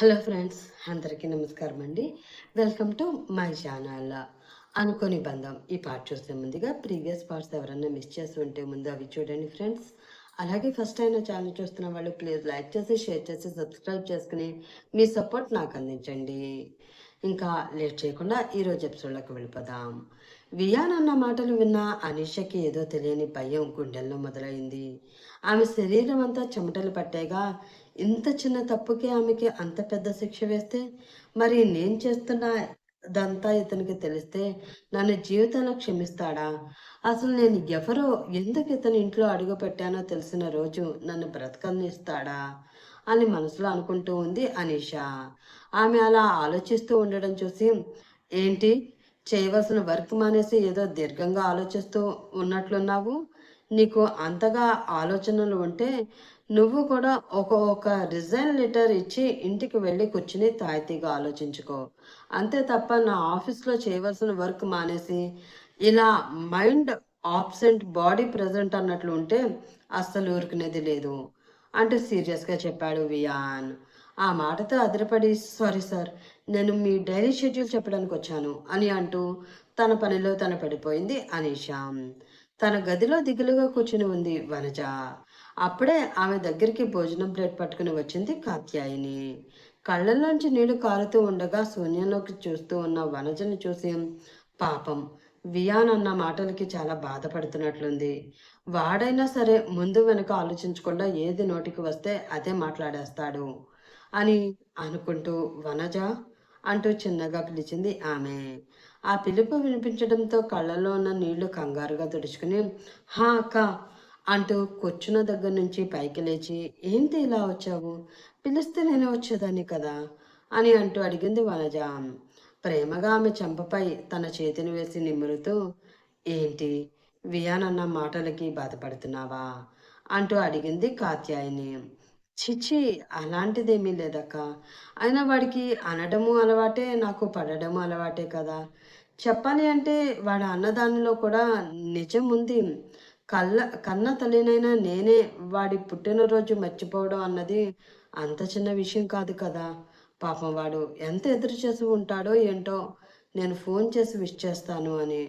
Hello friends అందరికీ నమస్కారం అండి. Welcome to my channel. అనుకోని బంధం. ఈ పార్ట్ చూసే ముందుగా ప్రీవియస్ పార్ట్స్ ఎవరన్నా మిస్ చేసి ఉంటే ముందు అవి చూడండి ఫ్రెండ్స్. అలాగే ఫస్ట్ అయిన ఛానల్ చూస్తున్న వాళ్ళు ప్లీజ్ లైక్ చేసి షేర్ చేసి సబ్స్క్రైబ్ చేసుకుని మీ సపోర్ట్ నాకు అందించండి. ఇంకా లేట్ చేయకుండా ఈరోజు ఎపిసోడ్లోకి వెళ్ళిపోదాం. వియాన్ అన్న మాటలు విన్న అనీషకి ఏదో తెలియని భయం గుండెల్లో మొదలైంది. ఆమె శరీరం అంతా చెమటలు పట్టేగా ఇంత చిన్న తప్పుకి ఆమెకి అంత పెద్ద శిక్ష వేస్తే మరి నేను చేస్తున్న దంతా ఇతనికి తెలిస్తే నన్ను జీవితంలో క్షమిస్తాడా? అసలు నేను ఎవరో ఎందుకు ఇతని ఇంట్లో అడుగు పెట్టానో తెలిసిన రోజు నన్ను బ్రతకనిస్తాడా అని మనసులో అనుకుంటూ ఉంది అనీష. ఆమె అలా ఆలోచిస్తూ ఉండడం చూసి ఏంటి? చేయవలసిన వర్క్ మానేసి ఏదో దీర్ఘంగా ఆలోచిస్తూ ఉన్నట్లున్నావు? నీకు అంతగా ఆలోచనలు ఉంటే నువ్వు కూడా ఒక ఒక రిజైన్ లెటర్ ఇచ్చి ఇంటికి వెళ్ళి కూర్చుని తాయితీగా ఆలోచించుకో. అంతే తప్ప నా ఆఫీస్లో చేయవలసిన వర్క్ మానేసి ఇలా మైండ్ ఆబ్సెంట్ బాడీ ప్రజెంట్ అన్నట్లు ఉంటే అస్సలు ఊరుకునేది లేదు. అంటూ సీరియస్గా చెప్పాడు వియాన్. ఆ మాటతో అదిరపడి సారీ సార్ నేను మీ డైరీ షెడ్యూల్ చెప్పడానికి వచ్చాను అని అంటూ తన పనిలో తన పడిపోయింది అనీషా. తన గదిలో దిగులుగా కూర్చుని ఉంది వనజ. అప్పుడే ఆమె దగ్గరికి భోజనం ప్లేట్ పట్టుకుని వచ్చింది కాత్యాయిని. కళ్ళల్లోంచి నీళ్ళు కారుతూ ఉండగా శూన్యంలోకి చూస్తూ ఉన్న వనజని చూసి పాపం వియాన్ అన్న మాటలకి చాలా బాధపడుతున్నట్లుంది. వాడైనా సరే ముందు వెనుక ఆలోచించకుండా ఏది నోటికి వస్తే అదే మాట్లాడేస్తాడు అని అనుకుంటూ వనజ అంటూ చిన్నగా పిలిచింది ఆమె. ఆ పిలుపు వినిపించడంతో కళ్ళల్లో ఉన్న నీళ్ళు కంగారుగా తుడుచుకుని హా అక్క అంటూ కూర్చున్న దగ్గర నుంచి పైకి లేచి ఏంటి ఇలా వచ్చావు? పిలిస్తే నేనే వచ్చేదాన్ని కదా? అని అంటూ అడిగింది వనజ. ప్రేమగా ఆమె చెంపపై తన చేతిని వేసి నిమురుతూ ఏంటి? వియానన్న మాటలకి బాధపడుతున్నావా? అంటూ అడిగింది కాత్యాయిని. చిచ్చి అలాంటిదేమీ లేదక్క. అయినా వాడికి అనడము అలవాటే నాకు పడడము అలవాటే కదా. చెప్పాలి అంటే వాడు అన్నదానిలో కూడా నిజం ఉంది. కళ్ళ కన్న తల్లినైనా నేనే వాడి పుట్టినరోజు మర్చిపోవడం అన్నది అంత చిన్న విషయం కాదు కదా. పాపం వాడు ఎంత ఎదురు చేసి ఉంటాడో ఏంటో నేను ఫోన్ చేసి విష్ చేస్తాను అని.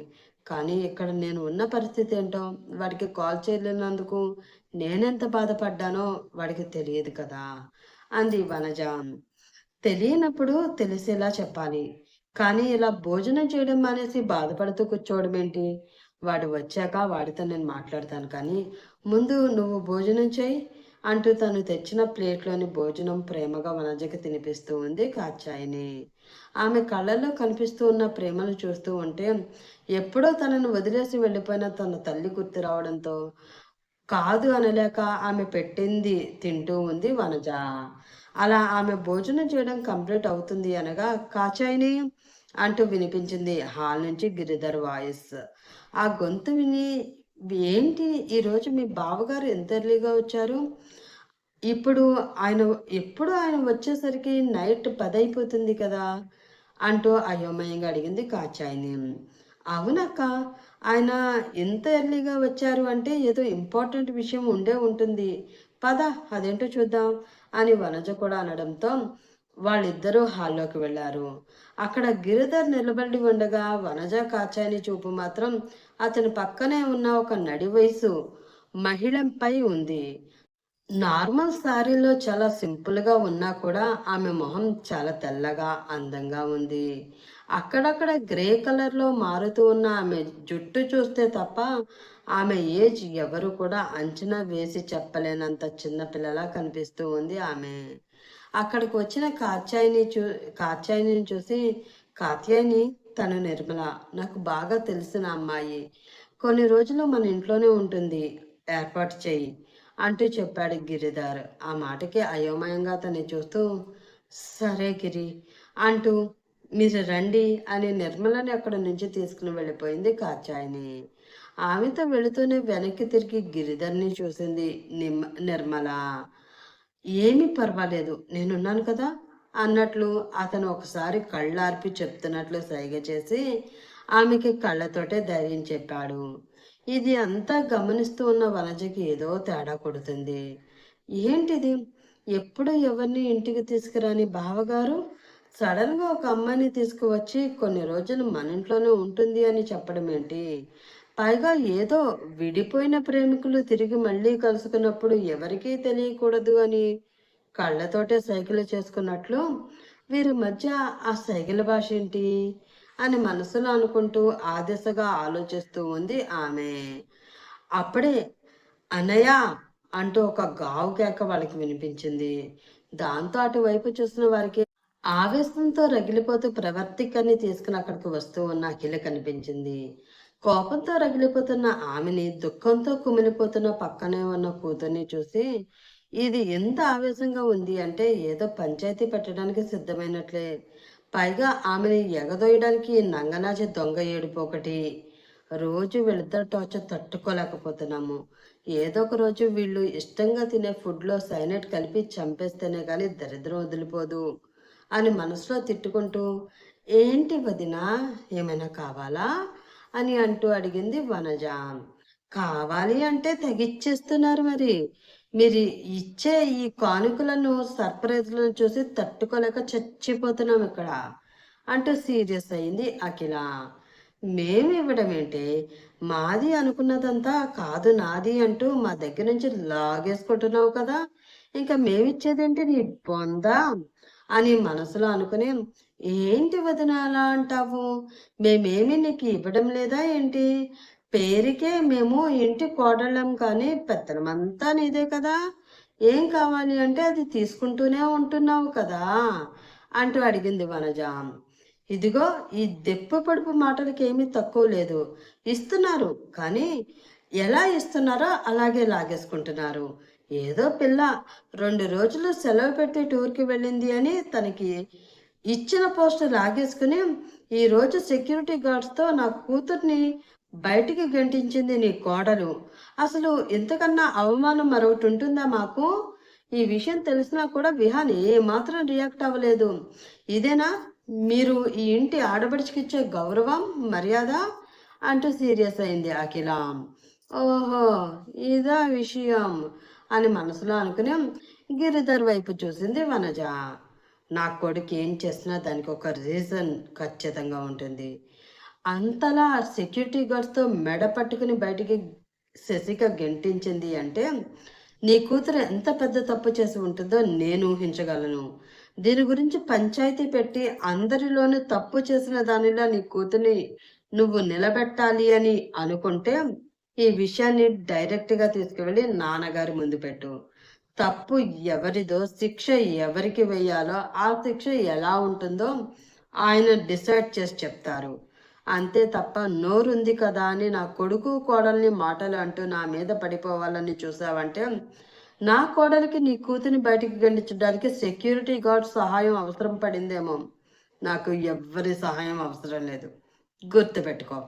కానీ ఇక్కడ నేను ఉన్న పరిస్థితి ఏంటో వాడికి కాల్ చేయలేనందుకు నేనెంత బాధపడ్డానో వాడికి తెలియదు కదా. అంది వనజ. తెలియనప్పుడు తెలిసేలా చెప్పాలి. కానీ ఇలా భోజనం చేయడం మానేసి బాధపడుతూ కూర్చోవడం ఏంటి? వాడు వచ్చాక వాడితో నేను మాట్లాడతాను కానీ ముందు నువ్వు భోజనం చేయి అంటూ తను తెచ్చిన ప్లేట్లోని భోజనం ప్రేమగా వనజకి తినిపిస్తూ ఉంది కాచాయిని ఆమె కళ్ళల్లో కనిపిస్తూ ఉన్న ప్రేమను చూస్తూ ఉంటే ఎప్పుడో తనను వదిలేసి వెళ్ళిపోయిన తన తల్లి గుర్తు రావడంతో కాదు అనలేక ఆమె పెట్టింది తింటూ ఉంది వనజ. అలా ఆమె భోజనం చేయడం కంప్లీట్ అవుతుంది అనగా కాచాయిని అంటూ వినిపించింది హాల్ నుంచి గిరిధర్ వాయిస్. ఆ గొంతు విని ఏంటి? ఈరోజు మీ బావగారు ఎంత ఎర్లీగా వచ్చారు? ఇప్పుడు ఆయన ఎప్పుడు ఆయన వచ్చేసరికి నైట్ పది అయిపోతుంది కదా? అంటూ అయోమయంగా అడిగింది కాచాయిని అవునక్క ఆయన ఎంత ఎర్లీగా వచ్చారు అంటే ఏదో ఇంపార్టెంట్ విషయం ఉండే ఉంటుంది. పద అదేంటో చూద్దాం అని వనజ కూడా అనడంతో వాళ్ళిద్దరూ హాల్లోకి వెళ్ళారు. అక్కడ గిరిధర్ నిలబడి ఉండగా వనజ కాచాని చూపు మాత్రం అతని పక్కనే ఉన్న ఒక నడి వయసు మహిళపై ఉంది. నార్మల్ శారీలో చాలా సింపుల్గా ఉన్నా కూడా ఆమె మొహం చాలా తెల్లగా అందంగా ఉంది. అక్కడక్కడ గ్రే కలర్లో మారుతూ ఉన్న ఆమె జుట్టు చూస్తే తప్ప ఆమె ఏజ్ ఎవరు కూడా అంచనా వేసి చెప్పలేనంత చిన్నపిల్లలా కనిపిస్తూ ఉంది ఆమె. అక్కడికి వచ్చిన కాత్యాయిని చూ కాత్యాయిని చూసి కాత్యాయిని తను నిర్మల. నాకు బాగా తెలిసిన అమ్మాయి. కొన్ని రోజులు మన ఇంట్లోనే ఉంటుంది. ఏర్పాటు చేయి అంటూ చెప్పాడు గిరిధార్. ఆ మాటకి అయోమయంగా తను చూస్తూ సరే గిరి అంటూ మీరు రండి అని నిర్మలని అక్కడ నుంచి తీసుకుని వెళ్ళిపోయింది కాచాయిని ఆమెతో వెళుతూనే వెనక్కి తిరిగి గిరిధర్ని చూసింది నిమ్మ నిర్మల. ఏమీ పర్వాలేదు నేనున్నాను కదా అన్నట్లు అతను ఒకసారి కళ్ళార్పి చెప్తున్నట్లు సైగ చేసి ఆమెకి కళ్ళతోటే ధైర్యం చెప్పాడు. ఇది అంతా గమనిస్తూ ఉన్న వనజకి ఏదో తేడా కొడుతుంది. ఏంటిది? ఎప్పుడు ఎవరిని ఇంటికి తీసుకురాని బావగారు? సడన్గా ఒక అమ్మాయిని తీసుకువచ్చి కొన్ని రోజులు మన ఇంట్లోనే ఉంటుంది అని చెప్పడం ఏంటి పైగా ఏదో విడిపోయిన ప్రేమికులు తిరిగి మళ్ళీ కలుసుకున్నప్పుడు ఎవరికీ తెలియకూడదు అని కళ్ళతోటే సైకిల్ చేసుకున్నట్లు వీరి మధ్య ఆ సైకిల్ భాష ఏంటి అని మనసులో అనుకుంటూ ఆ దిశగా ఆలోచిస్తూ ఉంది ఆమె. అప్పుడే అనయా అంటూ ఒక గావు కేక వాళ్ళకి వినిపించింది. దాంతో అటువైపు చూసిన వారికి ఆవేశంతో రగిలిపోతూ ప్రవర్తికని తీసుకుని అక్కడికి వస్తూ ఉన్న అఖిల కనిపించింది. కోపంతో రగిలిపోతున్న ఆమెని దుఃఖంతో కుమిలిపోతున్న పక్కనే ఉన్న కూతుర్ని చూసి ఇది ఎంత ఆవేశంగా ఉంది అంటే ఏదో పంచాయతీ పెట్టడానికి సిద్ధమైనట్లే. పైగా ఆమెని ఎగదోయడానికి నంగనాచి దొంగ ఏడుపు ఒకటి. రోజు వీళ్ళిద్దరు టార్చర్ తట్టుకోలేకపోతున్నాము. ఏదో ఒక రోజు వీళ్ళు ఇష్టంగా తినే ఫుడ్లో సైనైట్ కలిపి చంపేస్తేనే కానీ దరిద్రం వదిలిపోదు అని మనసులో తిట్టుకుంటూ ఏంటి వదినా ఏమైనా కావాలా? అని అంటూ అడిగింది వనజ. కావాలి అంటే తగిచ్చేస్తున్నారు మరి. మీరు ఇచ్చే ఈ కానుకలను సర్ప్రైజ్లను చూసి తట్టుకోలేక చచ్చిపోతున్నాం ఇక్కడ అంటూ సీరియస్ అయింది అఖిల. మేము ఇవ్వడం ఏంటి? మాది అనుకున్నదంతా కాదు నాది అంటూ మా దగ్గర నుంచి లాగేసుకుంటున్నావు కదా. ఇంకా మేమిచ్చేదేంటి నీ బొందా? అని మనసులో అనుకుని ఏంటి వదిన అలా అంటావు? మేమేమి నీకు ఇవ్వడం లేదా ఏంటి? పేరుకే మేము ఇంటి కోడళ్ళం కానీ పెత్తనమంతా నీదే కదా? ఏం కావాలి అంటే అది తీసుకుంటూనే ఉంటున్నావు కదా? అంటూ అడిగింది వనజ. ఇదిగో ఈ దెప్పు పడుపు మాటలకి ఏమీ తక్కువ లేదు. ఇస్తున్నారు కానీ ఎలా ఇస్తున్నారో అలాగే లాగేసుకుంటున్నారు. ఏదో పిల్ల రెండు రోజులు సెలవు పెట్టి టూర్కి వెళ్ళింది అని తనకి ఇచ్చిన పోస్టర్ లాగేసుకుని ఈరోజు సెక్యూరిటీ గార్డ్స్తో నా కూతుర్ని బయటికి గంటించింది నీ కోడలు. అసలు ఇంతకన్నా అవమానం మరొకటి ఉంటుందా మాకు? ఈ విషయం తెలిసినా కూడా విహాన్ ఏమాత్రం రియాక్ట్ అవ్వలేదు. ఇదేనా? మీరు ఈ ఇంటి ఆడబడిచికిచ్చే గౌరవం మర్యాద? అంటూ సీరియస్ అయింది అఖిల. ఓహో ఇదా విషయం అని మనసులో అనుకుని గిరిధర్ వైపు చూసింది వనజ. నా కొడుకు ఏం చేసినా దానికి ఒక రీజన్ ఖచ్చితంగా ఉంటుంది. అంతలా సెక్యూరిటీ గార్డ్స్తో మెడ పట్టుకుని బయటికి శశిక గెంటించింది అంటే నీ కూతురు ఎంత పెద్ద తప్పు చేసి ఉంటుందో నేను ఊహించగలను. దీని గురించి పంచాయతీ పెట్టి అందరిలోనూ తప్పు చేసిన దానిలో నీ కూతుర్ని నువ్వు నిలబెట్టాలి అని అనుకుంటే ఈ విషయాన్ని డైరెక్ట్గా తీసుకువెళ్ళి నాన్నగారి ముందు పెట్టు. తప్పు ఎవరిదో శిక్ష ఎవరికి వేయాలో ఆ శిక్ష ఎలా ఉంటుందో ఆయన డిసైడ్ చేసి చెప్తారు. అంతే తప్ప నోరుంది కదా అని నా కొడుకు కోడల్ని మాటలు అంటూ నా మీద పడిపోవాలని చూసావంటే నా కోడలికి నీ కూతుని బయటికి గండించడానికి సెక్యూరిటీ గార్డ్ సహాయం అవసరం పడిందేమో. నాకు ఎవ్వరి సహాయం అవసరం లేదు. గుర్తుపెట్టుకో.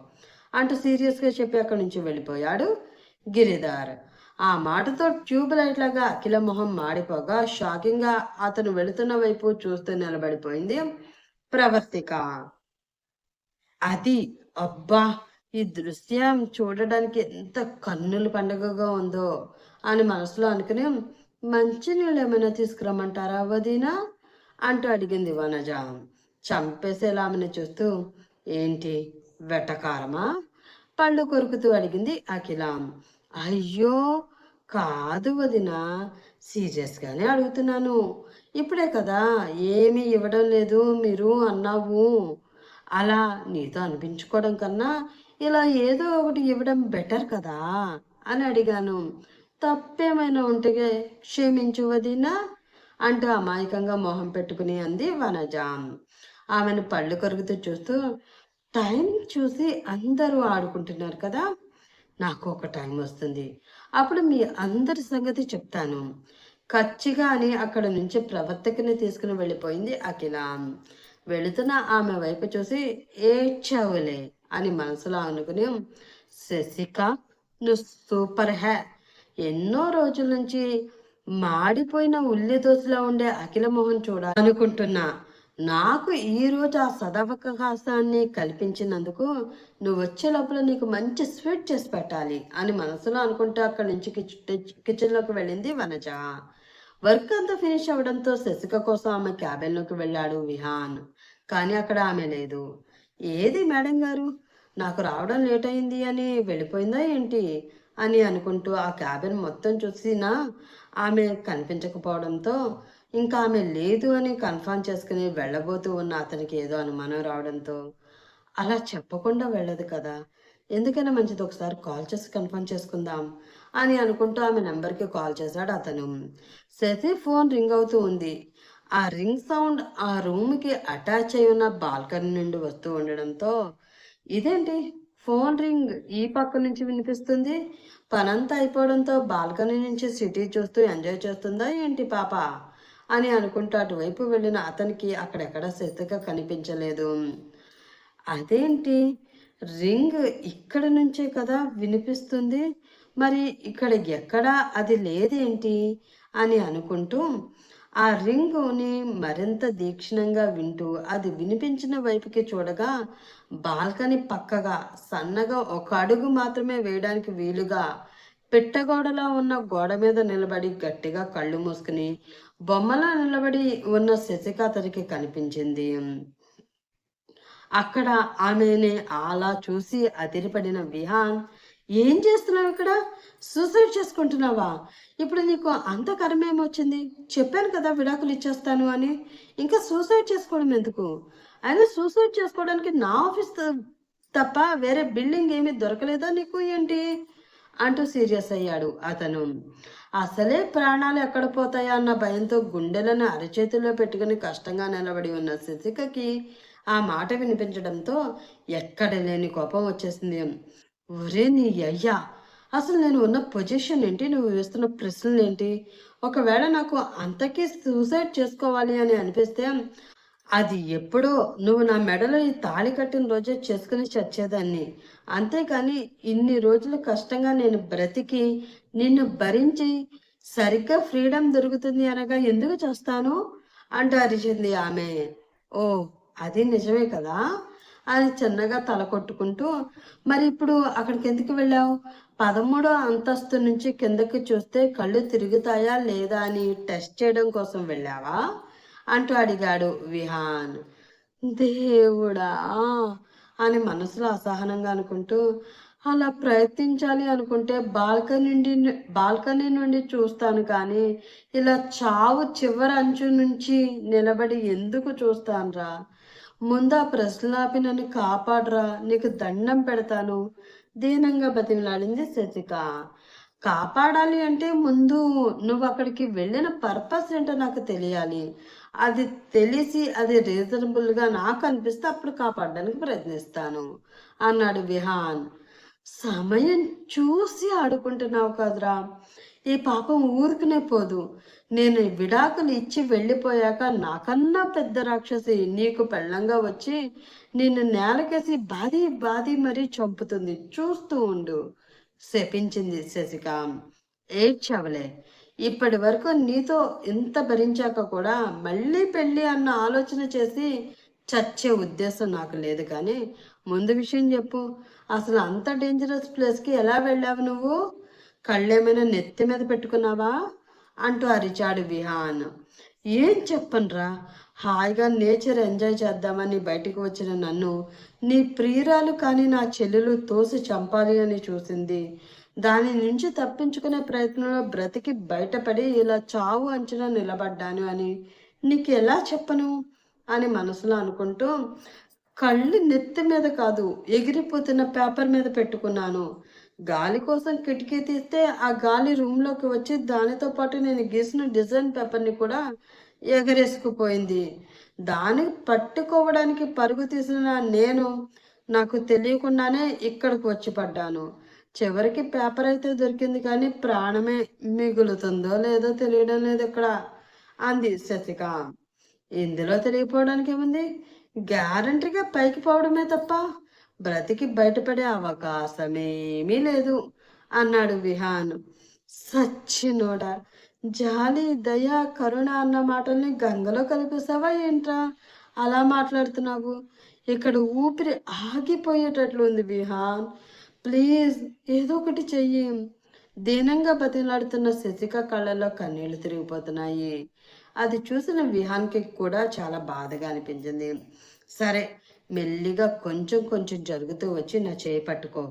అంటూ సీరియస్గా చెప్పి అక్కడి నుంచి వెళ్ళిపోయాడు గిరిధార్. ఆ మాటతో ట్యూబ్ లైట్ లాగా అఖిల మొహం మాడిపోగా షాకింగ్గా అతను వెళుతున్న వైపు చూస్తూ నిలబడిపోయింది ప్రవర్తిక. అది అబ్బా! ఈ దృశ్యం చూడడానికి ఎంత కన్నుల పండుగగా ఉందో అని మనసులో అనుకుని మంచినీళ్ళు ఏమైనా తీసుకురమ్మంటారా వదినా? అంటూ అడిగింది వనజ. చంపేసేలా ఆమెను చూస్తూ ఏంటి? వెటకారమా? పళ్ళు కొరుకుతూ అడిగింది అఖిల. అయ్యో! కాదు వదిన. సీరియస్గానే అడుగుతున్నాను. ఇప్పుడే కదా ఏమీ ఇవ్వడం లేదు మీరు అన్నావు. అలా నీతో అనిపించుకోవడం కన్నా ఇలా ఏదో ఒకటి ఇవ్వడం బెటర్ కదా అని అడిగాను. తప్పేమైనా ఉంటే క్షమించు వదినా అంటూ అమాయకంగా మొహం పెట్టుకుని అంది వనజ. ఆమెను పళ్ళు కరుగుతూ చూస్తూ టైం చూసి అందరూ ఆడుకుంటున్నారు కదా నాకు ఒక టైం వస్తుంది. అప్పుడు మీ అందరి సంగతి చెప్తాను. ఖచ్చిగా అని అక్కడ నుంచి ప్రవర్తకని తీసుకుని వెళ్ళిపోయింది అఖిల. వెళుతున్న ఆమె వైపు చూసి ఏడ్చావులే అని మనసులో అనుకుని శశిక నువ్వు సూపర్ హ్యా ఎన్నో రోజుల నుంచి మాడిపోయిన ఉల్లి దోశలో ఉండే అఖిల మోహన్ చూడాలనుకుంటున్నా. నాకు ఈ రోజు ఆ సదవకాశాన్ని కల్పించినందుకు నువ్వు వచ్చే లోపల నీకు మంచి స్వీట్ చేసి పెట్టాలి అని మనసులో అనుకుంటూ అక్కడి నుంచి కిచెన్లోకి వెళ్ళింది వనజ. వర్క్ అంతా ఫినిష్ అవ్వడంతో శశిక కోసం ఆమె క్యాబిన్లోకి వెళ్ళాడు విహాన్. కానీ అక్కడ ఆమె లేదు. ఏది మేడం గారు? నాకు రావడం లేట్ అయింది అని వెళ్ళిపోయిందా ఏంటి? అని అనుకుంటూ ఆ క్యాబిన్ మొత్తం చూసినా ఆమె కనిపించకపోవడంతో ఇంకా ఆమె లేదు అని కన్ఫర్మ్ చేసుకుని వెళ్ళబోతూ ఉన్న అతనికి ఏదో అనుమానం రావడంతో అలా చెప్పకుండా వెళ్ళదు కదా. ఎందుకైనా మంచిది ఒకసారి కాల్ చేసి కన్ఫర్మ్ చేసుకుందాం అని అనుకుంటూ ఆమె నెంబర్కి కాల్ చేశాడు అతను. శశి ఫోన్ రింగ్ అవుతూ ఉంది. ఆ రింగ్ సౌండ్ ఆ రూమ్కి అటాచ్ అయి ఉన్న బాల్కనీ నుండి వస్తూ ఉండడంతో ఇదేంటి? ఫోన్ రింగ్ ఈ పక్క నుంచి వినిపిస్తుంది? పనంతా అయిపోవడంతో బాల్కనీ నుంచి సిటీ చూస్తూ ఎంజాయ్ చేస్తుందా ఏంటి పాప? అని అనుకుంటూ అటువైపు వెళ్ళిన అతనికి అక్కడెక్కడ శ్రద్ధగా కనిపించలేదు. అదేంటి? రింగ్ ఇక్కడ నుంచే కదా వినిపిస్తుంది. మరి ఇక్కడ ఎక్కడా? అది లేదేంటి? అని అనుకుంటూ ఆ రింగుని మరింత దీక్షణంగా వింటూ అది వినిపించిన వైపుకి చూడగా బాల్కనీ పక్కగా సన్నగా ఒక అడుగు మాత్రమే వేయడానికి వీలుగా పెట్టగోడలో ఉన్న గోడ మీద నిలబడి గట్టిగా కళ్ళు మూసుకుని బొమ్మలా నిలబడి ఉన్న శశిక అతనికి కనిపించింది. అక్కడ ఆమెని అలా చూసి అదిరిపడిన విహాన్ ఏం చేస్తున్నావు ఇక్కడ? సూసైడ్ చేసుకుంటున్నావా? ఇప్పుడు నీకు అంత కరమేమొచ్చింది చెప్పాను కదా విడాకులు ఇచ్చేస్తాను అని. ఇంకా సూసైడ్ చేసుకోవడం ఎందుకు? అయినా సూసైడ్ చేసుకోవడానికి నా ఆఫీస్ తప్ప వేరే బిల్డింగ్ ఏమీ దొరకలేదా నీకు? ఏంటి? అంటూ సీరియస్ అయ్యాడు అతను. అసలే ప్రాణాలు ఎక్కడ పోతాయా అన్న భయంతో గుండెలను అరచేతిలో పెట్టుకుని కష్టంగా నిలబడి ఉన్న శశికకి ఆ మాట వినిపించడంతో ఎక్కడ లేని కోపం వచ్చేసింది. ఒరే నీ అయ్యా అసలు నేను ఉన్న పొజిషన్ ఏంటి? నువ్వు వేస్తున్న ప్రశ్నలు ఏంటి ఒకవేళ నాకు అంతకీ సూసైడ్ చేసుకోవాలి అని అనిపిస్తే అది ఎప్పుడో నువ్వు నా మెడలో ఈ తాళి కట్టిన రోజే చేసుకుని చచ్చేదాన్ని. అంతేకాని ఇన్ని రోజులు కష్టంగా నేను బ్రతికి నిన్ను భరించి సరిగ్గా ఫ్రీడమ్ దొరుకుతుంది అనగా ఎందుకు చేస్తాను? అంటూ అరిచింది ఆమె. ఓ అది నిజమే కదా? అని చిన్నగా తల కొట్టుకుంటూ మరి ఇప్పుడు అక్కడికి ఎందుకు వెళ్ళావు? పదమూడో అంతస్తు నుంచి కిందకి చూస్తే కళ్ళు తిరుగుతాయా లేదా అని టెస్ట్ చేయడం కోసం వెళ్ళావా? అంటూ అడిగాడు విహాన్. దేవుడా! అని మనసులో అసహనంగా అనుకుంటూ అలా ప్రయత్నించాలి అనుకుంటే బాల్కనీ నుండి బాల్కనీ నుండి చూస్తాను కానీ ఇలా చావు చివరి అంచు నుంచి నిలబడి ఎందుకు చూస్తానురా? ముందు ఆ ప్రశ్నలాపి నన్ను కాపాడరా నీకు దండం పెడతాను. దీనంగా బతిమలాడింది శశిక. కాపాడాలి అంటే ముందు నువ్వు అక్కడికి వెళ్ళిన పర్పస్ ఏంటో నాకు తెలియాలి. అది తెలిసి అది రీజనబుల్గా నాకు అనిపిస్తే అప్పుడు కాపాడడానికి ప్రయత్నిస్తాను అన్నాడు విహాన్. సమయం చూసి ఆడుకుంటున్నావు కదరా. ఈ పాపం ఊరికనే పోదు. నేను విడాకులు ఇచ్చి వెళ్ళిపోయాక నాకన్నా పెద్ద రాక్షసి నీకు పెళ్ళంగా వచ్చి నిన్ను నేలకేసి బాధి బాధి మరీ చంపుతుంది. చూస్తూ ఉండు శపించింది శశిక. ఏడ్చవలే. ఇప్పటి వరకు నీతో ఎంత భరించాక కూడా మళ్ళీ పెళ్ళి అన్న ఆలోచన చేసి చచ్చే ఉద్దేశం నాకు లేదు. కానీ ముందు విషయం చెప్పు. అసలు అంత డేంజరస్ ప్లేస్కి ఎలా వెళ్ళావు నువ్వు? కళ్ళేమైనా నెత్తి మీద పెట్టుకున్నావా? అంటూ అరిచాడు విహాన్. ఏం చెప్పనురా? హాయిగా నేచర్ ఎంజాయ్ చేద్దామని బయటికి వచ్చిన నన్ను నీ ప్రియురాలు కానీ నా చెల్లెలు తోసి చంపాలి అని చూసింది. దాని నుంచి తప్పించుకునే ప్రయత్నంలో బ్రతికి బయటపడి ఇలా చావు అంచనా నిలబడ్డాను అని నీకు ఎలా చెప్పను? అని మనసులో అనుకుంటూ కళ్ళు నెత్తి మీద కాదు ఎగిరిపోతున్న పేపర్ మీద పెట్టుకున్నాను. గాలి కోసం కిటికీ తీస్తే ఆ గాలి రూమ్లోకి వచ్చి దానితో పాటు నేను గీసిన డిజైన్ పేపర్ని కూడా ఎగరేసుకుపోయింది. దాన్ని పట్టుకోవడానికి పరుగు తీసిన నేను నాకు తెలియకుండానే ఇక్కడికి వచ్చి పడ్డాను. చివరికి పేపర్ అయితే దొరికింది కానీ ప్రాణమే మిగులుతుందో లేదో తెలియడం లేదు ఇక్కడ అంది శశిక. ఇందులో తెలియపోవడానికి ఏముంది? గ్యారంటీగా పైకి పోవడమే తప్ప బ్రతికి బయటపడే అవకాశమేమీ లేదు అన్నాడు విహాన్. సచ్చినోడ జాలి దయ కరుణ అన్న మాటల్ని గంగలో కలిపేసావా ఏంట్రా? అలా మాట్లాడుతున్నావు. ఇక్కడ ఊపిరి ఆగిపోయేటట్లు ఉంది విహాన్. ప్లీజ్ ఏదో ఒకటి చెయ్యి. దీనంగా బతిలాడుతున్న శశిక కళ్ళలో కన్నీళ్ళు తిరిగిపోతున్నాయి. అది చూసిన విహాన్కి కూడా చాలా బాధగా అనిపించింది. సరే మెల్లిగా కొంచెం కొంచెం జరుగుతూ వచ్చి నా చేయి పట్టుకో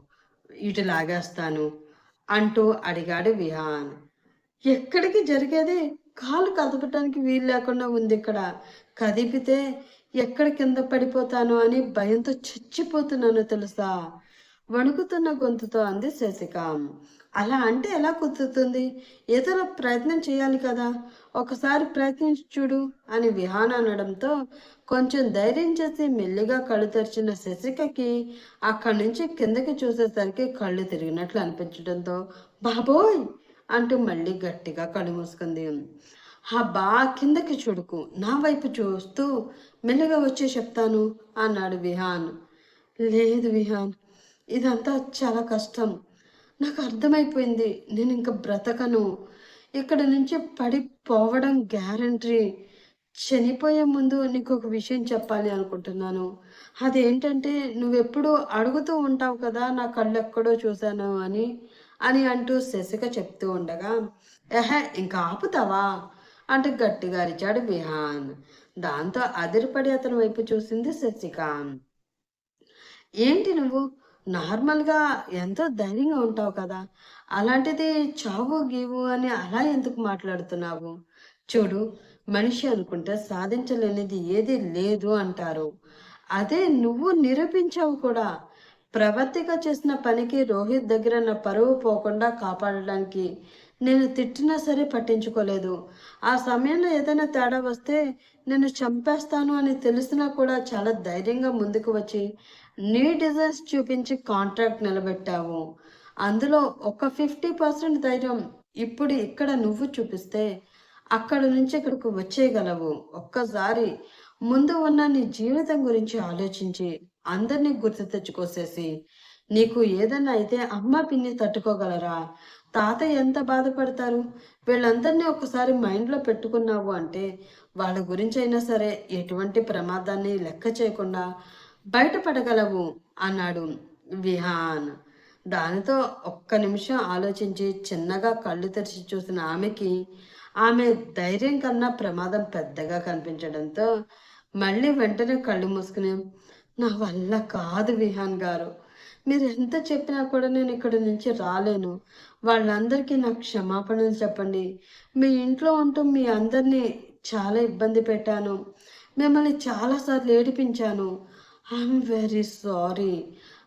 ఇటు లాగేస్తాను అంటూ అడిగాడు విహాన్. ఎక్కడికి జరిగేది? కాలు కదపటానికి వీలు లేకుండా ఉంది ఇక్కడ. కదిపితే ఎక్కడ కింద పడిపోతాను అని భయంతో చచ్చిపోతున్నాను తెలుసా? వణుకుతున్న గొంతుతో అంది శశిక. అలా అంటే ఎలా కుదురుతుంది? ఏదో ప్రయత్నం చేయాలి కదా. ఒకసారి ప్రయత్నించి చూడు అని విహాన్ అనడంతో కొంచెం ధైర్యం చేసి మెల్లిగా కళ్ళు తెరిచిన శశికకి అక్కడి నుంచి కిందకి చూసేసరికి కళ్ళు తిరిగినట్లు అనిపించడంతో బాబోయ్! అంటూ మళ్ళీ గట్టిగా కళ్ళు మూసుకుంది. అబ్బా! కిందకి చూడుకు. నా వైపు చూస్తూ మెల్లగా వచ్చి చెప్తాను అన్నాడు విహాన్. లేదు విహాన్. ఇదంతా చాలా కష్టం. నాకు అర్థమైపోయింది. నేను ఇంకా బ్రతకను. ఇక్కడ నుంచి పడిపోవడం గ్యారంటీ. చనిపోయే ముందు నీకు ఒక విషయం చెప్పాలి అనుకుంటున్నాను. అదేంటంటే నువ్వెప్పుడు అడుగుతూ ఉంటావు కదా నా కళ్ళు ఎక్కడో చూశాను అని అని అంటూ శశిక చెప్తూ ఉండగా ఎహే ఇంకా ఆపుతావా? అంటే గట్టిగా అరిచాడు విహాన్ దాంతో అదిరిపడి అతని వైపు చూసింది శశిక. ఏంటి నువ్వు? నార్మల్గా ఎంతో ధైర్యంగా ఉంటావు కదా? అలాంటిది చావు గీవు అని అలా ఎందుకు మాట్లాడుతున్నావు? చూడు మనిషి అనుకుంటే సాధించలేనిది ఏది లేదు అంటారు. అదే నువ్వు నిరూపించావు కూడా. ప్రవర్తిగా చేసిన పనికి రోహిత్ దగ్గర నా పరువు పోకుండా కాపాడడానికి నేను తిట్టినా సరే పట్టించుకోలేదు. ఆ సమయంలో ఏదైనా తేడా వస్తే నేను చంపేస్తాను అని తెలిసినా కూడా చాలా ధైర్యంగా ముందుకు వచ్చి నీ డిజైన్స్ చూపించి కాంట్రాక్ట్ నిలబెట్టావు. అందులో ఒక ఫిఫ్టీ పర్సెంట్ ధైర్యం ఇప్పుడు ఇక్కడ నువ్వు చూపిస్తే అక్కడ నుంచి ఇక్కడికి వచ్చేయగలవు. ఒక్కసారి ముందు ఉన్న నీ జీవితం గురించి ఆలోచించి అందరినీ గుర్తు తెచ్చుకోసేసి నీకు ఏదన్నా అయితే అమ్మ పిన్ని తట్టుకోగలరా? తాత ఎంత బాధపడతారు? వీళ్ళందరినీ ఒకసారి మైండ్లో పెట్టుకున్నావు అంటే వాళ్ళ గురించి అయినా సరే ఎటువంటి ప్రమాదాన్ని లెక్క చేయకుండా బయటపడగలవు అన్నాడు విహాన్. దానితో ఒక్క నిమిషం ఆలోచించి చిన్నగా కళ్ళు తెరిచి చూసిన ఆమెకి ఆమె ధైర్యం కన్నా ప్రమాదం పెద్దగా కనిపించడంతో మళ్ళీ వెంటనే కళ్ళు మూసుకుని నా వల్ల కాదు విహాన్ గారు. మీరు ఎంత చెప్పినా కూడా నేను ఇక్కడి నుంచి రాలేను. వాళ్ళందరికీ నాకు క్షమాపణలు చెప్పండి. మీ ఇంట్లో ఉంటూ మీ అందరినీ చాలా ఇబ్బంది పెట్టాను. మిమ్మల్ని చాలాసార్లు ఏడిపించాను. ఐఎమ్ వెరీ సారీ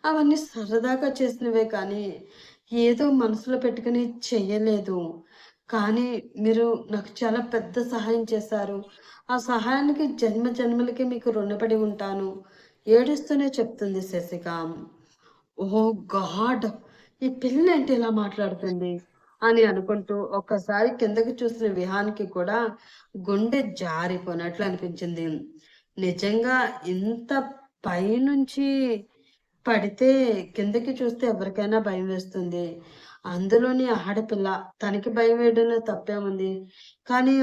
అవన్నీ సరదాగా చేసినవే కానీ ఏదో మనసులో పెట్టుకుని చెయ్యలేదు. కానీ మీరు నాకు చాలా పెద్ద సహాయం చేశారు. ఆ సహాయానికి జన్మ జన్మలకి మీకు రుణపడి ఉంటాను. ఏడుస్తూనే చెప్తుంది శశిక ఓ గాడ్! ఈ పిల్ల ఏంటి ఇలా మాట్లాడుతుంది అని అనుకుంటూ ఒక్కసారి కిందకి చూసిన విహాన్కి కూడా గుండె జారిపోయినట్లు అనిపించింది. నిజంగా ఇంత పైనుంచి పడితే కిందకి చూస్తే ఎవరికైనా భయం వేస్తుంది. అందులోని ఆడపిల్ల తనకి భయం వేయడంలో తప్పేముంది? కానీ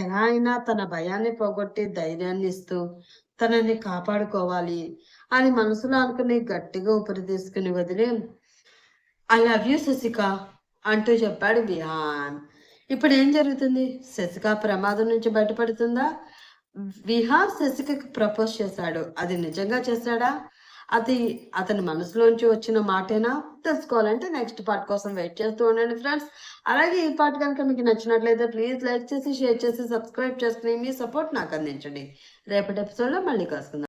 ఎలా అయినా తన భయాన్ని పోగొట్టి ధైర్యాన్ని ఇస్తూ తనని కాపాడుకోవాలి అని మనసులో అనుకుని గట్టిగా ఊపిరి తీసుకుని వదిలి ఐ లవ్ యూ శశిక అంటూ చెప్పాడు విహాన్. ఇప్పుడు ఏం జరుగుతుంది? శశిక ప్రమాదం నుంచి బయటపడుతుందా? విహార్ శశికకి ప్రపోజ్ చేశాడు. అది నిజంగా చేశాడా? అది అతని మనసులోంచి వచ్చిన మాటేనా? తెలుసుకోవాలంటే నెక్స్ట్ పార్ట్ కోసం వెయిట్ చేస్తూ ఉండండి ఫ్రెండ్స్ అలాగే ఈ పార్ట్ కనుక మీకు నచ్చినట్లయితే ప్లీజ్ లైక్ చేసి షేర్ చేసి సబ్స్క్రైబ్ చేసుకుని మీ సపోర్ట్ నాకు అందించండి. రేపటి ఎపిసోడ్లో మళ్ళీ కలుసుకుందాం.